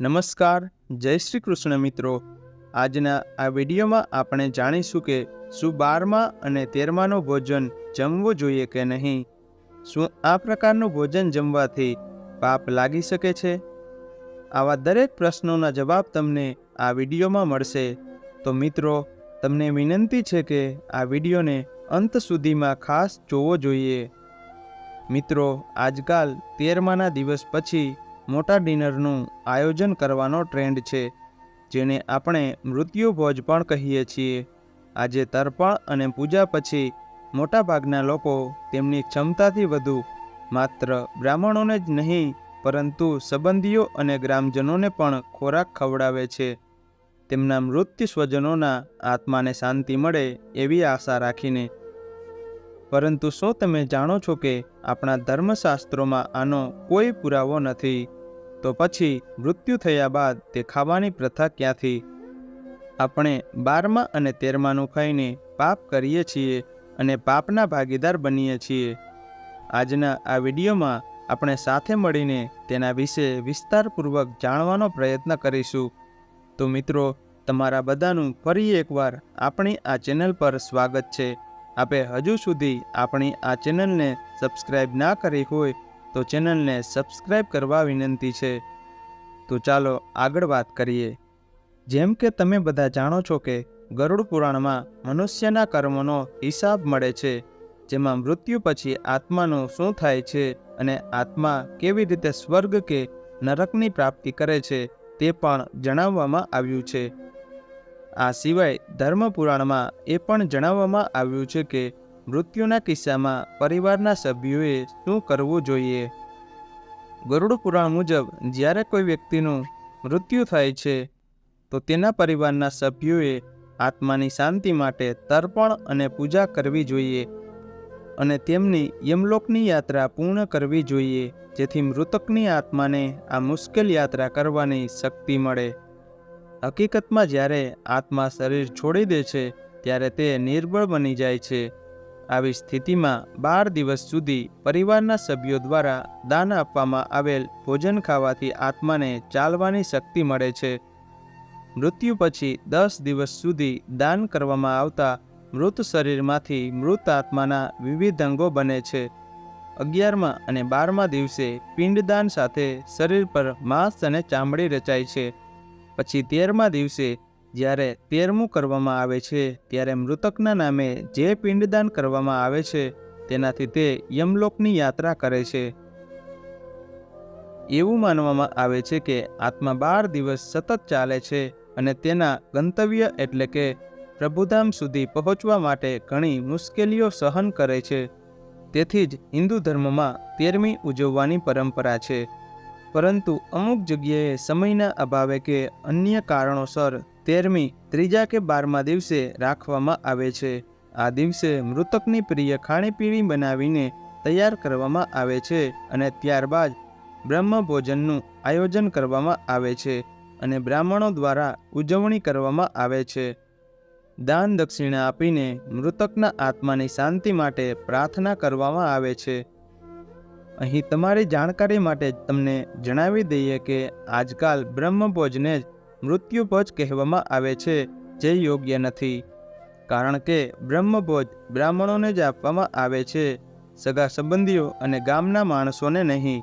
નમસ્કાર, જય શ્રી કૃષ્ણ મિત્રો. આજના આ વિડીયોમાં આપણે જાણીશું કે શું બારમા અને તેરમાનું ભોજન જમવું જોઈએ કે નહીં? શું આ પ્રકારનું ભોજન જમવાથી પાપ લાગી શકે છે? આવા દરેક પ્રશ્નોના જવાબ તમને આ વિડીયોમાં મળશે. તો મિત્રો, તમને વિનંતી છે કે આ વિડીયોને અંત સુધીમાં ખાસ જોવો જોઈએ. મિત્રો, આજકાલ તેરમાના દિવસ પછી મોટા ડિનરનું આયોજન કરવાનો ટ્રેન્ડ છે, જેને આપણે મૃત્યુભોજ પણ કહીએ છીએ. આજે તર્પણ અને પૂજા પછી મોટાભાગના લોકો તેમની ક્ષમતાથી વધુ, માત્ર બ્રાહ્મણોને જ નહીં, પરંતુ સંબંધીઓ અને ગ્રામજનોને પણ ખોરાક ખવડાવે છે. તેમના મૃત્યુ સ્વજનોના આત્માને શાંતિ મળે એવી આશા રાખીને. પરંતુ શું તમે જાણો છો કે આપણા ધર્મશાસ્ત્રોમાં આનો કોઈ પુરાવો નથી? તો પછી મૃત્યુ થયા બાદ તે ખાવાની પ્રથા ક્યાંથી? આપણે બારમા અને તેરમાનું ખાઈને પાપ કરીએ છીએ અને પાપના ભાગીદાર બનીએ છીએ. આજના આ વિડીયોમાં આપણે સાથે મળીને તેના વિશે વિસ્તારપૂર્વક જાણવાનો પ્રયત્ન કરીશું. તો મિત્રો, તમારા બધાનું ફરી એકવાર આપણી આ ચેનલ પર સ્વાગત છે. આપે હજુ સુધી આપણી આ ચેનલને સબસ્ક્રાઈબ ના કરી હોય તો ચેનલને સબસ્ક્રાઈબ કરવા વિનંતી છે. તો ચાલો આગળ વાત કરીએ. જેમ કે તમે બધા જાણો છો કે ગરુડ પુરાણમાં મનુષ્યના કર્મનો હિસાબ મળે છે, જેમાં મૃત્યુ પછી આત્માનું શું થાય છે અને આત્મા કેવી રીતે સ્વર્ગ કે નરકની પ્રાપ્તિ કરે છે તે પણ જણાવવામાં આવ્યું છે. આ સિવાય ધર્મ પુરાણમાં એ પણ જણાવવામાં આવ્યું છે કે મૃત્યુના કિસ્સામાં પરિવારના સભ્યોએ શું કરવું જોઈએ? ગરુડ પુરાણ મુજબ, જ્યારે કોઈ વ્યક્તિનું મૃત્યુ થાય છે, તો તેના પરિવારના સભ્યોએ આત્માની શાંતિ માટે તર્પણ અને પૂજા કરવી જોઈએ અને તેમની યમલોકની યાત્રા પૂર્ણ કરવી જોઈએ, જેથી મૃતકની આત્માને આ મુશ્કેલ યાત્રા કરવાની શક્તિ મળે. હકીકતમાં જ્યારે આત્મા શરીર છોડી દે છે, ત્યારે તે નિર્બળ બની જાય છે. આવી સ્થિતિમાં બાર દિવસ સુધી પરિવારના સભ્યો દ્વારા દાન આપવામાં આવેલ ભોજન ખાવાથી આત્માને ચાલવાની શક્તિ મળે છે. મૃત્યુ પછી દસ દિવસ સુધી દાન કરવામાં આવતા મૃત શરીરમાંથી મૃત આત્માના વિવિધ અંગો બને છે. અગિયારમા અને બારમા દિવસે પિંડદાન સાથે શરીર પર માંસ અને ચામડી રચાય છે. પછી તેરમા દિવસે જ્યારે તેરમું કરવામાં આવે છે, ત્યારે મૃતકના નામે જે પિંડદાન કરવામાં આવે છે, તેનાથી તે યમલોકની યાત્રા કરે છે. એવું માનવામાં આવે છે કે આત્મા બાર દિવસ સતત ચાલે છે અને તેના ગંતવ્ય એટલે કે પ્રભુધામ સુધી પહોંચવા માટે ઘણી મુશ્કેલીઓ સહન કરે છે. તેથી જ હિન્દુ ધર્મમાં તેરમી ઉજવવાની પરંપરા છે. પરંતુ અમુક જગ્યાએ સમયના અભાવે કે અન્ય કારણોસર તેરમી ત્રીજા કે બારમા દિવસે રાખવામાં આવે છે. આ દિવસે મૃતકની પ્રિય ખાણીપીણી બનાવીને તૈયાર કરવામાં આવે છે અને ત્યારબાદ બ્રહ્મ ભોજનનું આયોજન કરવામાં આવે છે અને બ્રાહ્મણો દ્વારા ઉજવણી કરવામાં આવે છે. દાન દક્ષિણા આપીને મૃતકના આત્માની શાંતિ માટે પ્રાર્થના કરવામાં આવે છે. અહીં તમારી જાણકારી માટે તમને જણાવી દઈએ કે આજકાલ બ્રહ્મભોજને જ મૃત્યુભોજ કહેવામાં આવે છે, જે યોગ્ય નથી. કારણ કે બ્રહ્મભોજ બ્રાહ્મણોને જ આપવામાં આવે છે, સગા સંબંધીઓ અને ગામના માણસોને નહીં.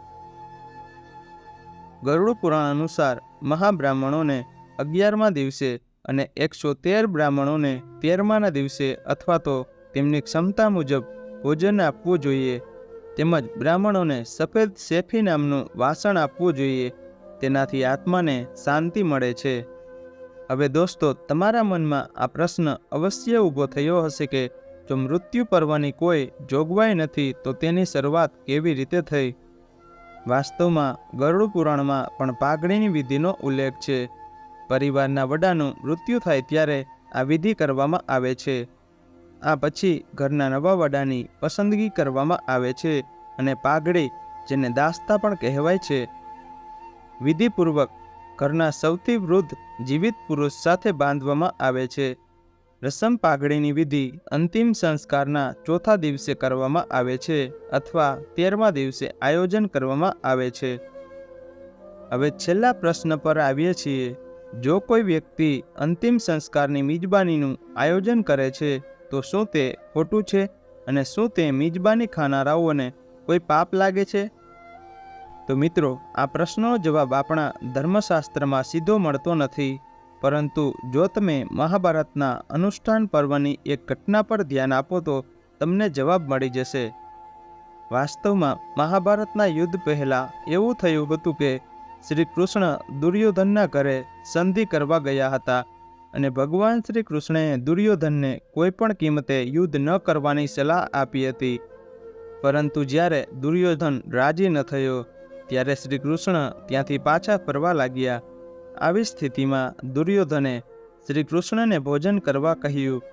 ગરુડ પુરાણ અનુસાર મહાબ્રાહ્મણોને અગિયારમા દિવસે અને એકસો તેર બ્રાહ્મણોને તેરમાના દિવસે અથવા તો તેમની ક્ષમતા મુજબ ભોજન આપવું જોઈએ. તેમજ બ્રાહ્મણોને સફેદ શેફી નામનું વાસણ આપવું જોઈએ. તેનાથી આત્માને શાંતિ મળે છે. હવે દોસ્તો, તમારા મનમાં આ પ્રશ્ન અવશ્ય ઊભો થયો હશે કે જો મૃત્યુ પર્વની કોઈ જોગવાઈ નથી, તો તેની શરૂઆત કેવી રીતે થઈ? વાસ્તવમાં ગરુડ પુરાણમાં પણ પાઘડીની વિધિનો ઉલ્લેખ છે. પરિવારના વડાનું મૃત્યુ થાય ત્યારે આ વિધિ કરવામાં આવે છે. આ પછી ઘરના નવા વડાની પસંદગી કરવામાં આવે છે અને પાઘડી, જેને દાસ્તા પણ કહેવાય છે વિધિપૂર્વક ઘરના સૌથી વૃદ્ધ જીવિત પુરુષ સાથે બાંધવામાં આવે છે. રસમ પાઘડીની વિધિ અંતિમ સંસ્કારના ચોથા દિવસે કરવામાં આવે છે અથવા તેરમા દિવસે આયોજન કરવામાં આવે છે. હવે છેલ્લા પ્રશ્ન પર આવીએ છીએ. જો કોઈ વ્યક્તિ અંતિમ સંસ્કારની મિજબાનીનું આયોજન કરે છે, તો શું તે ખોટું છે અને શું તે મિજબાની ખાનારાઓને કોઈ પાપ લાગે છે? તો મિત્રો, આ પ્રશ્નનો જવાબ આપણા ધર્મશાસ્ત્રમાં સીધો મળતો નથી. પરંતુ જો તમે મહાભારતના અનુષ્ઠાન પર્વની એક ઘટના પર ધ્યાન આપો તો તમને જવાબ મળી જશે. વાસ્તવમાં મહાભારતના યુદ્ધ પહેલાં એવું થયું હતું કે શ્રી કૃષ્ણ દુર્યોધનના ઘરે સંધિ કરવા ગયા હતા અને ભગવાન શ્રી કૃષ્ણએ દુર્યોધનને કોઈપણ કિંમતે યુદ્ધ ન કરવાની સલાહ આપી હતી. પરંતુ જ્યારે દુર્યોધન રાજી ન થયો ત્યારે શ્રી કૃષ્ણ ત્યાંથી પાછા ફરવા લાગ્યા. આવી સ્થિતિમાં દુર્યોધને શ્રી કૃષ્ણને ભોજન કરવા કહ્યું.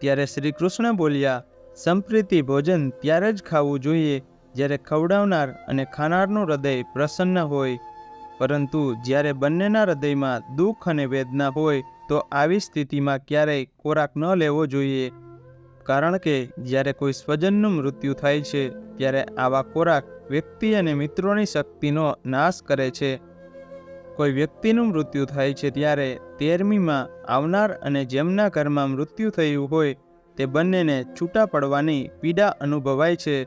ત્યારે શ્રી કૃષ્ણ બોલ્યા, સંપ્રીતિ ભોજન ત્યારે જ ખાવું જોઈએ જ્યારે ખવડાવનાર અને ખાનારનું હૃદય પ્રસન્ન હોય. પરંતુ જ્યારે બંનેના હૃદયમાં દુઃખ અને વેદના હોય તો આવી સ્થિતિમાં ક્યારેય ખોરાક ન લેવો જોઈએ. કારણ કે જ્યારે કોઈ સ્વજનનું મૃત્યુ થાય છે ત્યારે આવા ખોરાક વ્યક્તિ અને મિત્રોની શક્તિનો નાશ કરે છે. કોઈ વ્યક્તિનું મૃત્યુ થાય છે ત્યારે તેરમીમાં આવનાર અને જેમના ઘરમાં મૃત્યુ થયું હોય તે બંનેને છૂટા પડવાની પીડા અનુભવાય છે.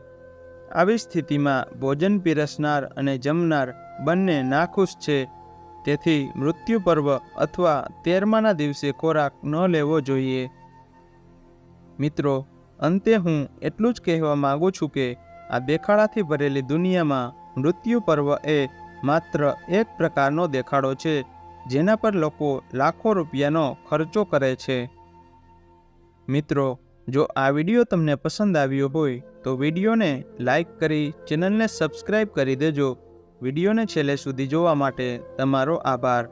આવી સ્થિતિમાં ભોજન પીરસનાર અને જમનાર બંને નાખુશ છે. તેથી મૃત્યુ પર્વ અથવા તેરમાના દિવસે ખોરાક ન લેવો જોઈએ. મિત્રો, અંતે હું એટલું જ કહેવા માગું છું કે આ દેખાડાથી ભરેલી દુનિયામાં મૃત્યુ પર્વ એ માત્ર એક પ્રકારનો દેખાડો છે, જેના પર લોકો લાખો રૂપિયાનો ખર્ચો કરે છે. મિત્રો, જો આ વીડિયો તમને પસંદ આવ્યો હોય, તો વિડીયોને લાઇક કરી ચેનલને સબસ્ક્રાઈબ કરી દેજો. વિડીયોને છેલ્લે સુધી જોવા માટે તમારો આભાર.